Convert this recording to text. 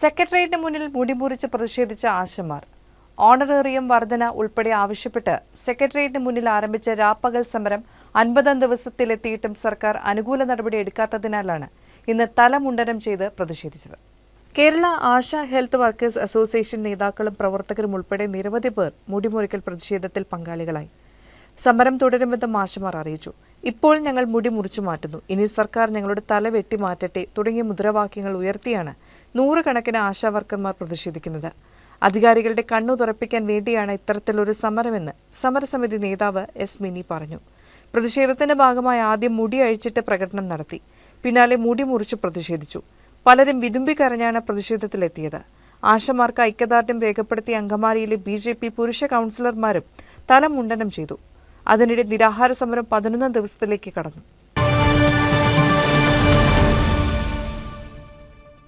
സെക്രട്ടേറിയറ്റിന് മുന്നിൽ മുടിമുറിച്ച് പ്രതിഷേധിച്ച ആശമാർ. ഓണറേറിയം വർധന ഉൾപ്പെടെ ആവശ്യപ്പെട്ട് സെക്രട്ടേറിയറ്റിന് മുന്നിൽ ആരംഭിച്ച രാപ്പകൽ സമരം അൻപതാം ദിവസത്തിലെത്തിയിട്ടും സർക്കാർ അനുകൂല നടപടി എടുക്കാത്തതിനാലാണ് ഇന്ന് തലമുണ്ടനം ചെയ്ത് പ്രതിഷേധിച്ചത്. Kerala ASHA health workers association നേതാക്കളും പ്രവർത്തകരും ഉൾപ്പെടെ നിരവധി പേർ മുടിമുറിക്കൽ പ്രതിഷേധത്തിൽ പങ്കാളികളായി. സമരം തുടരുമെന്ന് ആശമാർ അറിയിച്ചു. ഇപ്പോൾ ഞങ്ങൾ മുടി മുറിച്ചു മാറ്റുന്നു. ഇനി സർക്കാർ ഞങ്ങളുടെ തല വെട്ടി മാറ്റട്ടെ തുടങ്ങിയ മുദ്രാവാക്യങ്ങൾ ഉയർത്തിയാണ് നൂറുകണക്കിന് ആശാവർക്കർമാർ പ്രതിഷേധിക്കുന്നത്. അധികാരികളുടെ കണ്ണു തുറപ്പിക്കാൻ വേണ്ടിയാണ് ഇത്തരത്തിലൊരു സമരമെന്ന് സമരസമിതി നേതാവ് എസ് മിനി പറഞ്ഞു. പ്രതിഷേധത്തിന്റെ ഭാഗമായി ആദ്യം മുടി അഴിച്ചിട്ട് പ്രകടനം നടത്തി. പിന്നാലെ മുടി മുറിച്ച് പ്രതിഷേധിച്ചു. പലരും വിതുമ്പിക്കരഞ്ഞാണ് പ്രതിഷേധത്തിലെത്തിയത്. ആശമാർക്ക് ഐക്യദാർഢ്യം രേഖപ്പെടുത്തിയ അങ്കമാലിയിലെ ബി ജെ പി പുരുഷ കൗൺസിലർമാരും തലമുണ്ടനം ചെയ്തു. അതിനിടെ നിരാഹാര സമരം പതിനൊന്നാം ദിവസത്തിലേക്ക് കടന്നു.